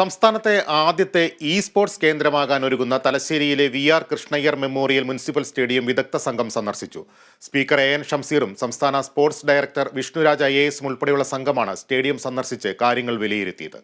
സംസ്ഥാനത്തെ ആദ്യത്തെ E sports കേന്ദ്രമാകാൻ ഒരുങ്ങുന്ന തലശ്ശേരിയിലെ V R Krishna Iyer memorial municipal stadium വിദഗ്ധ സംഘം സന്ദർശിച്ചു. സ്പീക്കർ എ എൻ ഷംസീറും സംസ്ഥാന sports director Vishnuraj I A എസും ഉൾപ്പെടെയുള്ള സംഘമാണ് സ്റ്റേഡിയം സന്ദർശിച്ച് കാര്യങ്ങൾ വിലയിരുത്തിയത്.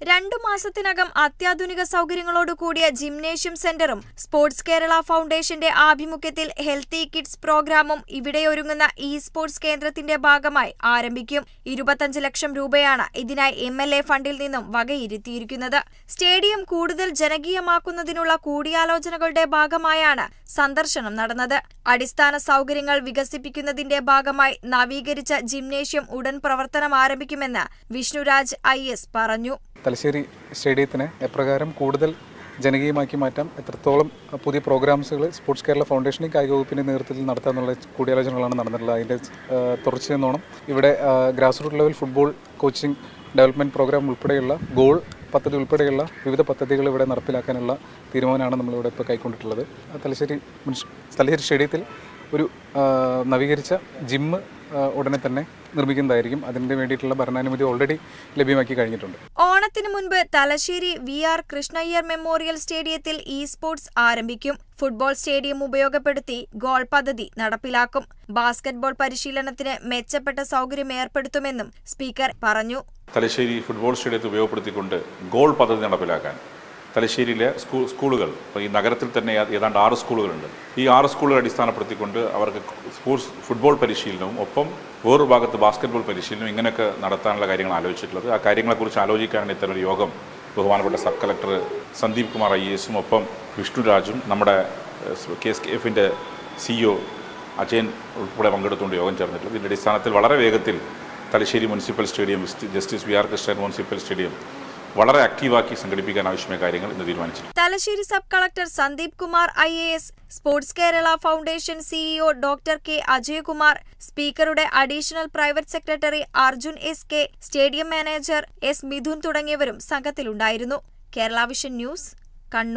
രണ്ടു മാസത്തിനകം അത്യാധുനിക സൗകര്യങ്ങളോട് കൂടിയ ജിംനേഷ്യം സെന്ററും സ്പോർട്സ് കേരള ഫൗണ്ടേഷന്റെ ആഭിമുഖ്യത്തിൽ ഹെൽത്തി കിഡ്സ് പ്രോഗ്രാമും ഇവിടെ ഒരുങ്ങുന്ന ഇ സ്പോർട്സ് കേന്ദ്രത്തിന്റെ ഭാഗമായി ആരംഭിക്കും. ഇരുപത്തഞ്ച് ലക്ഷം രൂപയാണ് ഇതിനായി എം ഫണ്ടിൽ നിന്നും വകയിരുത്തിയിരിക്കുന്നത്. സ്റ്റേഡിയം കൂടുതൽ ജനകീയമാക്കുന്നതിനുള്ള കൂടിയാലോചനകളുടെ ഭാഗമായാണ് സന്ദർശനം നടന്നത്. അടിസ്ഥാന സൗകര്യങ്ങൾ വികസിപ്പിക്കുന്നതിന്റെ ഭാഗമായി നവീകരിച്ച ജിംനേഷ്യം ഉടൻ പ്രവർത്തനം ആരംഭിക്കുമെന്ന് വിഷ്ണുരാജ് ഐ പറഞ്ഞു. തലശ്ശേരി സ്റ്റേഡിയത്തിനെ എപ്രകാരം കൂടുതൽ ജനകീയമാക്കി മാറ്റാം എത്രത്തോളം പുതിയ പ്രോഗ്രാംസുകൾ സ്പോർട്സ് കേരള ഫൗണ്ടേഷനും കായിക വകുപ്പിന്റെ നേതൃത്വത്തിൽ നടത്താമെന്നുള്ള കൂടിയാലോചനകളാണ് നടന്നിട്ടുള്ളത്. അതിന്റെ തുടർച്ചയെന്നോണം ഇവിടെ grass root level football coaching development programme ഉൾപ്പെടെയുള്ള ഗോൾ പദ്ധതി ഉൾപ്പെടെയുള്ള വിവിധ പദ്ധതികൾ ഇവിടെ നടപ്പിലാക്കാനുള്ള തീരുമാനമാണ് നമ്മളിവിടെ ഇപ്പോൾ കൈക്കൊണ്ടിട്ടുള്ളത്. തലശ്ശേരി തലശ്ശേരി സ്റ്റേഡിയത്തിൽ ഒരു നവീകരിച്ച ജിമ്മ് ഉടനെ തന്നെ നിർമ്മിക്കുന്നതായിരിക്കും. അതിന് വേണ്ടിയിട്ടുള്ള ഭരണാനുമതി ഓൾറെഡി ലഭ്യമാക്കി കഴിഞ്ഞിട്ടുണ്ട്. ഓണത്തിന് മുൻപ് Thalassery V R Krishna Iyer memorial സ്റ്റേഡിയത്തിൽ ഇ സ്പോർട്സ് ആരംഭിക്കും. ഫുട്ബോൾ സ്റ്റേഡിയം ഉപയോഗപ്പെടുത്തി ഗോൾ പദ്ധതി നടപ്പിലാക്കും. ബാസ്കറ്റ്ബോൾ പരിശീലനത്തിന് മെച്ചപ്പെട്ട സൗകര്യം ഏർപ്പെടുത്തുമെന്നും സ്പീക്കർ പറഞ്ഞു. തലശ്ശേരി ഫുട്ബോൾ സ്റ്റേഡിയത്തെ ഉപയോഗപ്പെടുത്തിക്കൊണ്ട് ഗോൾ പദ്ധതി നടപ്പിലാക്കാൻ തലശ്ശേരിയിലെ സ്കൂൾ സ്കൂളുകൾ. ഇപ്പോൾ ഈ നഗരത്തിൽ തന്നെ ഏതാണ്ട് ആറ് സ്കൂളുകളുണ്ട്. ഈ ആറ് സ്കൂളുകൾ അടിസ്ഥാനപ്പെടുത്തിക്കൊണ്ട് അവർക്ക് സ്പോർട്സ് ഫുട്ബോൾ പരിശീലനവും ഒപ്പം വേറൊരു ഭാഗത്ത് ബാസ്കറ്റ്ബോൾ പരിശീലനവും ഇങ്ങനെയൊക്കെ നടത്താനുള്ള കാര്യങ്ങൾ ആലോചിച്ചിട്ടുള്ളത്. ആ കാര്യങ്ങളെക്കുറിച്ച് ആലോചിക്കാനാണ് ഇത്തരം ഒരു യോഗം ബഹുമാനപ്പെട്ട sub collector Sandeep Kumar I എസും ഒപ്പം വിഷ്ണുരാജും നമ്മുടെ കെ എസ് കെ എഫിന്റെ സിഇഒ അജയൻ ഉൾപ്പെടെ പങ്കെടുത്തുകൊണ്ട് യോഗം ചേർന്നിട്ടുള്ളത്. ഇതിന്റെ അടിസ്ഥാനത്തിൽ വളരെ വേഗത്തിൽ Thalassery municipal stadium justice V R Krishnan municipal stadium വളരെ ആക്റ്റീവാക്കി സംഘടിപ്പിക്കാൻ ആവശ്യമായ കാര്യങ്ങൾ ഇന്ന് തീരുമാനിച്ചു Thalassery sub collector Sandeep Kumar I A S sports Kerala foundation CEO doctor K Ajayakumar സ്പീക്കറുടെ additional private secretary Arjun S K stadium manager S Mithun തുടങ്ങിയവരും സംഘത്തിലുണ്ടായിരുന്നു. Kerala vision news Kannur.